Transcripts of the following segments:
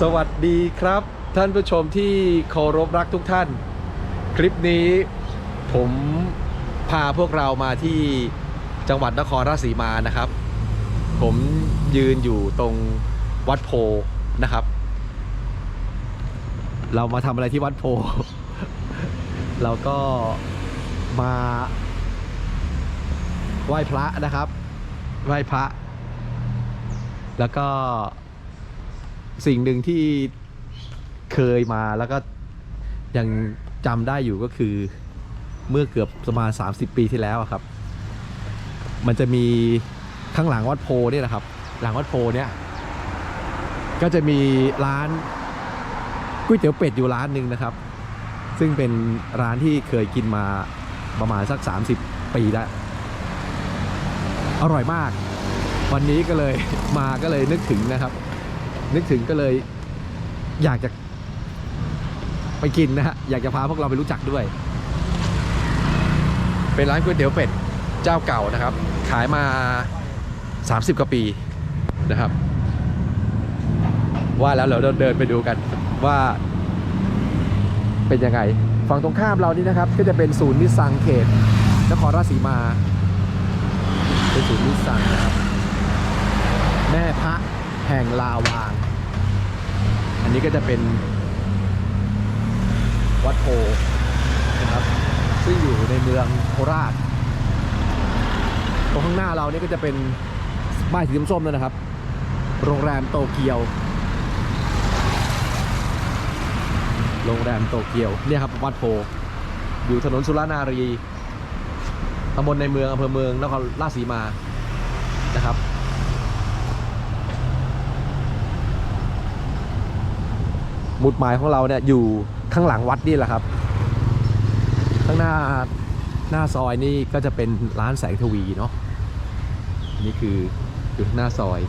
สวัสดีครับ ท่านผู้ชมที่เคารพรักทุกท่าน คลิปนี้ผมพาพวกเรามาที่จังหวัดนครราชสีมานะครับ ผมยืนอยู่ตรงวัดโพนะครับ เรามาทำอะไรที่วัดโพ เราก็มาไหว้พระนะครับ ไหว้พระ แล้วก็ สิ่งหนึ่งที่เคยมาแล้วก็ยังจำได้อยู่ก็คือเมื่อเกือบประมาณ 30 ปีที่แล้วครับ มันจะมีข้างหลังวัดโพนี่ยนะครับ หลังวัดโพเนี่ย ก็จะมีร้านก๋วยเตี๋ยวเป็ดอยู่ร้านหนึ่งนะครับ ซึ่งเป็นร้านที่เคยกินมาประมาณสัก 30 ปีแล้ว อร่อยมาก วันนี้ก็เลยมาก็เลยนึกถึงนะครับ นึกถึงก็เลยอยากจะไปกินนะฮะ อยากจะพาพวกเราไปรู้จักด้วย เป็นร้านก๋วยเตี๋ยวเป็ดเจ้าเก่านะครับ ขายมา 30 กว่าปีนะครับ ว่าแล้วเราเดินไปดูกันว่าเป็นยังไง ฝั่งตรงข้ามเรานี่นะครับ ก็จะเป็นศูนย์นิสสังเขตนครราชสีมา เป็นศูนย์นิสสังนะครับ แม่พระแห่งลาวาง อันนี้ก็จะเป็นวัดโพนะครับ ซึ่งอยู่ในเมืองโคราช ตรงข้างหน้าเรานี่ก็จะเป็นป้ายสีส้มๆนั่นนะครับ โรงแรมโตเกียว โรงแรมโตเกียว เนี่ยครับวัดโพ อยู่ถนนสุรานารีตำบลในเมืองอำเภอเมืองนครราชสีมานะครับ มุดหมายของเราเนี่ยอยู่ข้างหลังวัดนี่แหละครับ ข้างหน้าหน้าซอยนี่ก็จะเป็นร้านแสงทวีเนาะนี่คืออยู่หน้าซอย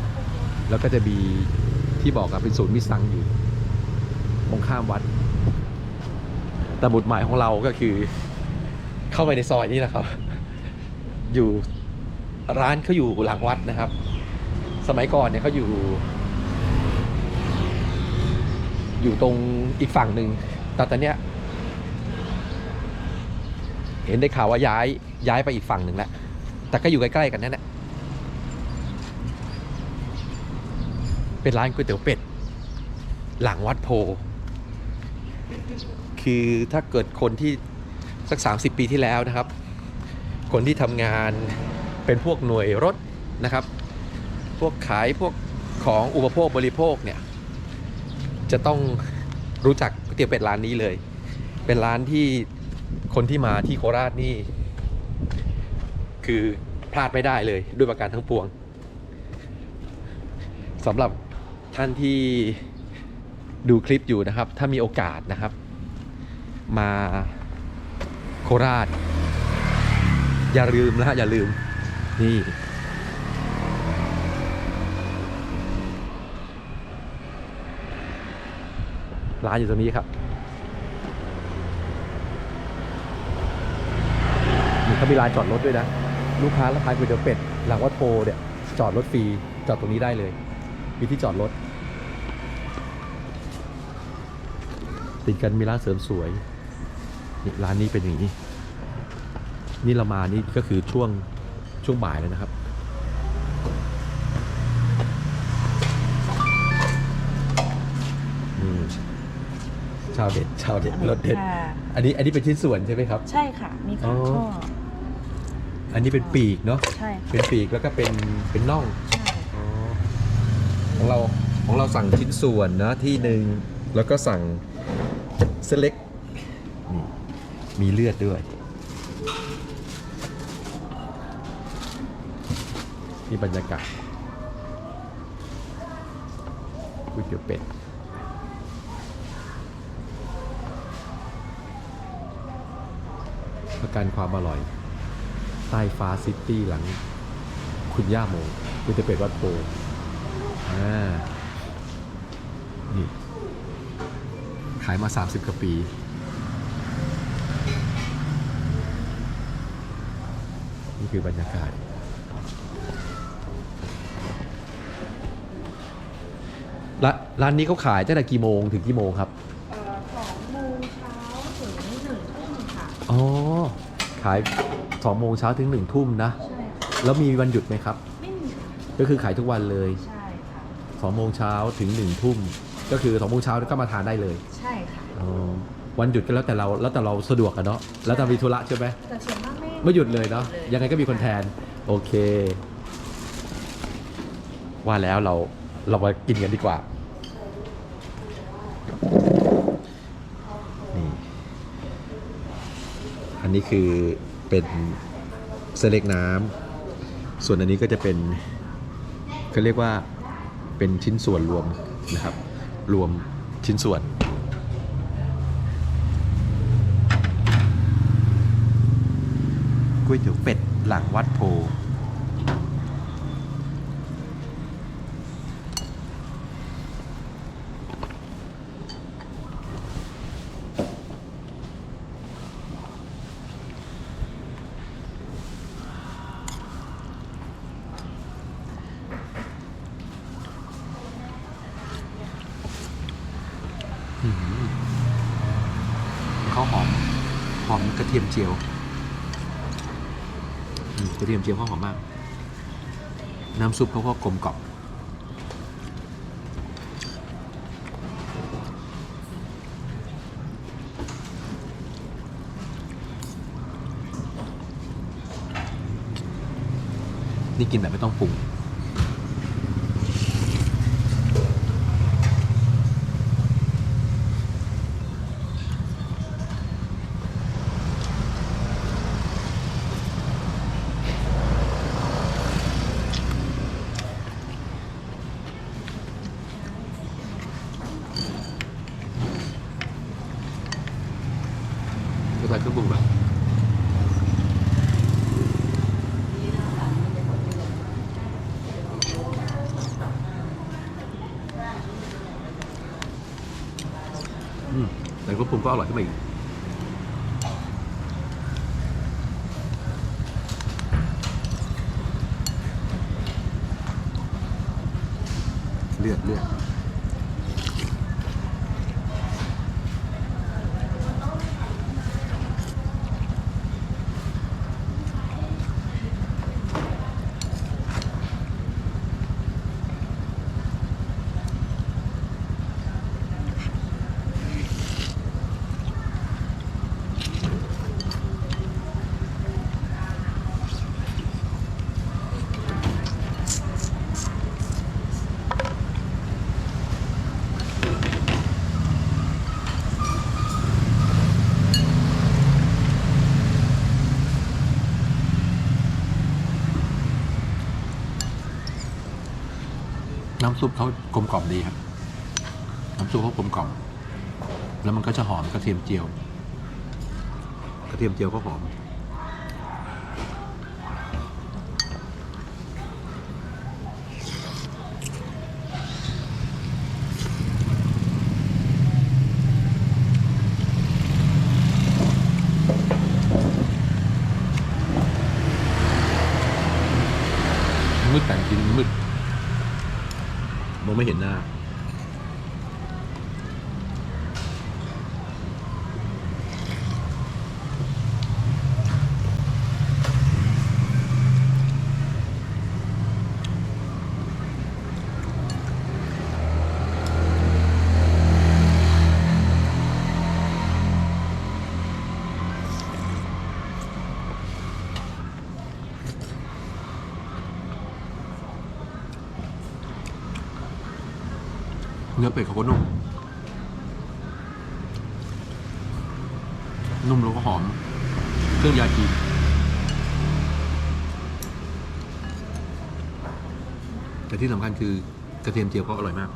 แล้วก็จะมีที่บอกกับเป็นศูนย์มิตรซังอยู่ตรงข้ามวัดแต่หมุดหมายของเราก็คือ เข้าไปในซอยนี่แหละครับ อยู่ร้านเขาอยู่หลังวัดนะครับ สมัยก่อนเนี่ยเขาอยู่ อยู่ตรงอีกฝั่งหนึ่งแต่ตอนเนี้ยเห็นได้ข่าวว่าย้ายย้ายไปอีกฝั่งหนึ่งแล้ว แต่ก็อยู่ใกล้ๆกันนั่นแหละเป็นร้านก๋วยเตี๋ยวเป็ด หลังวัดโพ คือถ้าเกิดคนที่สัก 30 ปีที่แล้วนะครับ คนที่ทำงานเป็นพวกหน่วยรถนะครับ พวกขายพวกของอุปโภคบริโภคเนี่ย จะต้องรู้จักก๋วยเตี๋ยวเป็ดร้านนี้เลย เป็นร้านที่คนที่มาที่โคราชนี่ คือพลาดไม่ได้เลยด้วยประการทั้งปวงสำหรับท่านที่ดูคลิปอยู่นะครับ ถ้ามีโอกาสนะครับ มาโคราช อย่าลืมนะฮะอย่าลืมนี่ ร้านอยู่ตรงนี้ครับนี่เขามีลานจอดรถด้วยนะ ลูกค้ารับทานก๋วยเตี๋ยวเป็ด หลังวัดโพเนี่ยจอดรถฟรีจอดตรงนี้ได้เลย มีที่จอดรถ ติดกันมีร้านเสริมสวยนี่ร้านนี้เป็นอย่างนี้ นี่เรามานี่ก็คือช่วงช่วงบ่ายแล้วนะครับ ชาวเด็ดชาวเด็ดรสเด็ด ค่ะอันนี้อันนี้เป็นชิ้นส่วนใช่ไหมครับ ใช่ค่ะ มีอ๋ขาอข้ออันนี้เป็นปีกเนาะ ใช่ค่ะเป็นปีกแล้วก็เป็นเป็นน่องใช่ของเราของเราสั่งชิ้นส่วนนะที่หนึ่งแล้วก็สั่งเส้นเล็กนี่มีเลือดด้วย นี่บรรยากาศก๋วยเตี๋ยวเป็ดประ กันความอร่อย ใต้ฟ้าซิตี้หลังคุณย่าโมก๋วยเตี๋ยวเป็ดวัดโพอ่านี่ขายมา 30กว่าปี นี่คือบรรยากาศร้านนี้เขาขายตั้งแต่กี่โมงถึงกี่โมงครับ เอ่อสองโมงเช้าถึงหนึ่งทุ่มค่ะ อ๋อ ขายสองโมงเช้าถึงหนึ่งทุ่มนะ ใช่ค่ะแล้วมีวันหยุดไหมครับ ไม่มีค่ะก็คือขายทุกวันเลยใช่ค่ะสองโมงเช้าถึงหนึ่งทุ่ม ก็คือสองโมงเช้าก็มาทานได้เลยใช่ค่ะ อ๋อวันหยุดก็แล้วแต่เราแล้วแต่เราสะดวกกันเนาะแล้วแต่มีธุระใช่ไหม แต่ส่วนมากไม่ไม่หยุดเลยเนาะลยังไงก็มีคนแทน โอเค ว่าแล้วเราเรามากินกันดีกว่า อันนี้คือเป็นเส้นเล็กน้ำส่วนอันนี้ก็จะเป็นเขาเรียกว่าเป็นชิ้นส่วนรวมนะครับ รวมชิ้นส่วน ก๋วยเตี๋ยวเป็ดหลังวัดโพ ข้าวหอม หอมกระเทียมเจียวกระเทียมเจียวเขาหอมมาก น้ำซุปเขาก็กลมกล่อมนี่กินแบบไม่ต้องปรุง ก็ใส่เครื่องปรุงแบบอืมแต่เครื่องปรุงก็อร่อยขึ้นมาอีกเลือดเลือด น้ำซุปเขากลมกล่อมดีครับ น้ำซุปเขากลมกล่อม แล้วมันก็จะหอมกระเทียมเจียว กระเทียมเจียวก็หอม มืดแต่จริงมืด มอง ไม่เห็นหน้า เนื้อเป็ดเขาก็นุ่ม นุ่มแล้วก็หอม เครื่องยาจีนแต่ที่สำคัญคือกระเทียมเจียวเขาอร่อยมาก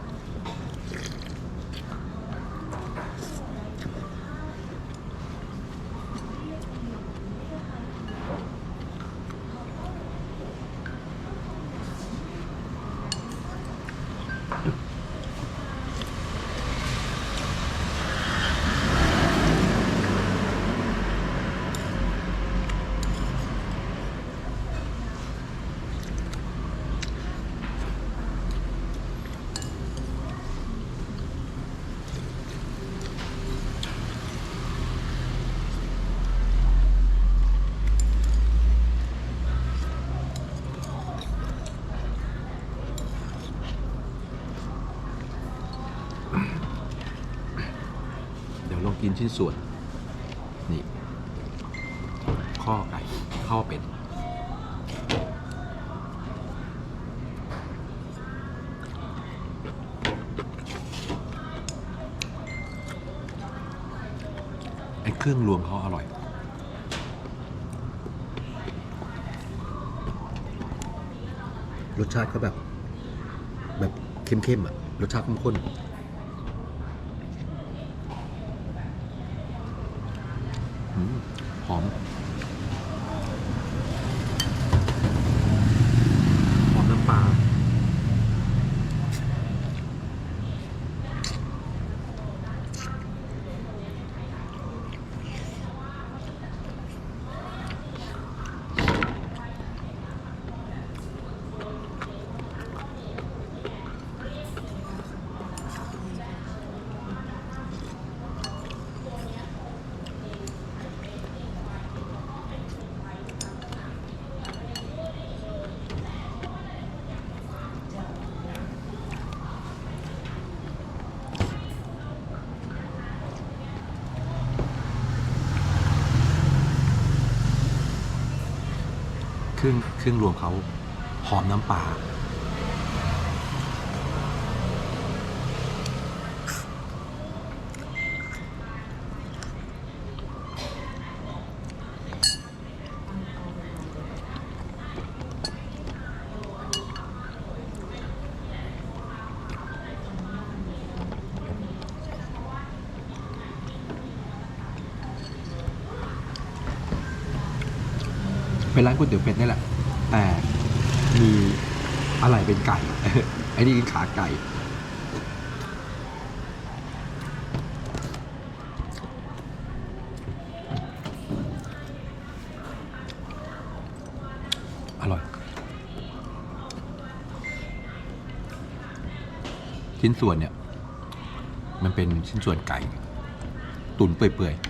กินชิ้นส่วน นี่ ข้อไก่ข้อเป็ดไอ้เครื่องรวมเขาอร่อยรสชาติเขาแบบ แบบเข้มๆอะ รสชาติเข้มข้นอื หอม หอมน้ำปลา เครื่องเค รื่องรวมเขาหอมน้ำปลาเป็นร้านก๋วยเตี๋ยวเป็ดนี่แหละ แต่มีอะไรเป็นไก่ ไอ้นี่คือขาไก่ อร่อย ชิ้นส่วนเนี่ย มันเป็นชิ้นส่วนไก่ ตุ๋นเปื่อยๆ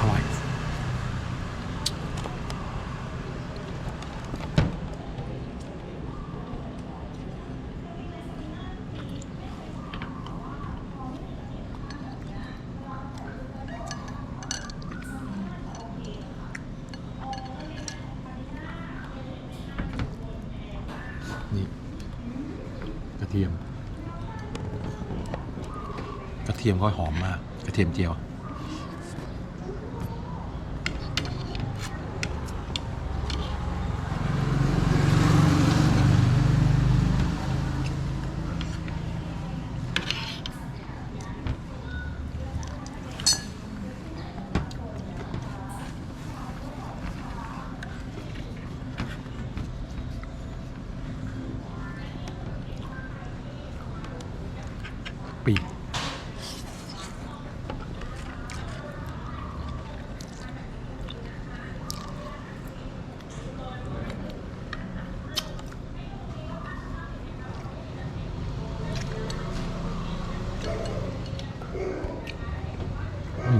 อร่อย นี่ กระเทียม กระเทียมก็หอมมากกระเทียมเจียว ปีก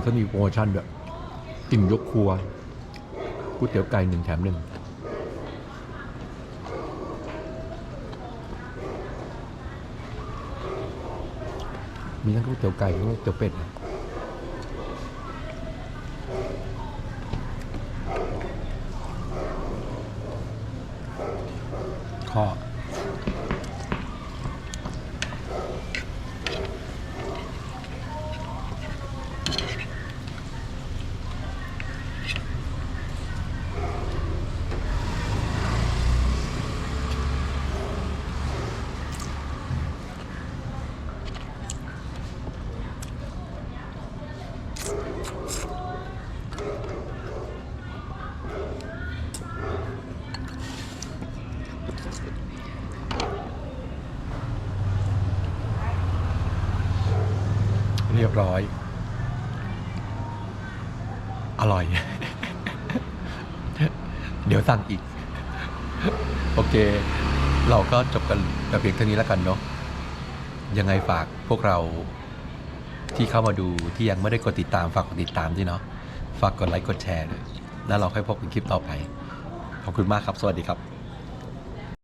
เขามีโปรโมชั่นด้วยอิ่มยกครัวก๋วยเตี๋ยวไก่หนึ่งแถมหนึ่งมีทั้งก๋วยเตี๋ยวไก่ก๋วยเตี๋ยวเป็ด รียบร้อย อร่อย เดี๋ยวสั่งอีก โอเค เราก็จบกันแต่เพียงเท่านี้แล้วกันเนาะยังไงฝากพวกเราที่เข้ามาดูที่ยังไม่ได้กดติดตามฝากกดติดตามด้วยเนาะฝากกดไลค์กดแชร์ด้วยแล้วเราค่อยพบกันคลิปต่อไป ขอบคุณมากครับ สวัสดีครับ